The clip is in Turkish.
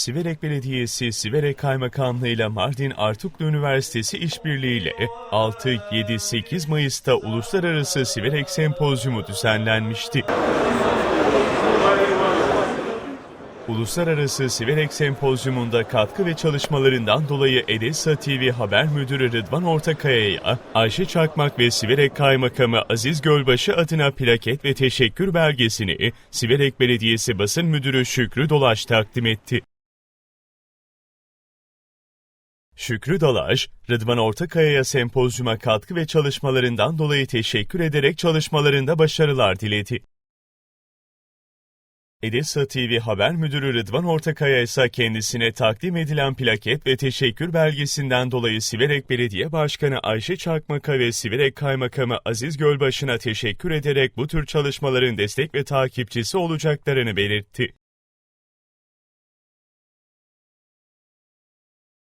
Siverek Belediyesi, Siverek Kaymakamlığı ile Mardin Artuklu Üniversitesi işbirliğiyle 6, 7, 8 Mayıs'ta Uluslararası Siverek Sempozyumu düzenlenmişti. Uluslararası Siverek Sempozyumunda katkı ve çalışmalarından dolayı Edessa TV Haber Müdürü Rıdvan Ortakaya'ya Ayşe Çakmak ve Siverek Kaymakamı Aziz Gölbaşı adına plaket ve teşekkür belgesini Siverek Belediyesi Basın Müdürü Şükrü Dolaş takdim etti. Şükrü Dalaş, Rıdvan Ortakaya'ya sempozyuma katkı ve çalışmalarından dolayı teşekkür ederek çalışmalarında başarılar diledi. Edessa TV Haber Müdürü Rıdvan Ortakaya ise kendisine takdim edilen plaket ve teşekkür belgesinden dolayı Siverek Belediye Başkanı Ayşe Çakmak'a ve Siverek Kaymakamı Aziz Gölbaşı'na teşekkür ederek bu tür çalışmaların destek ve takipçisi olacaklarını belirtti.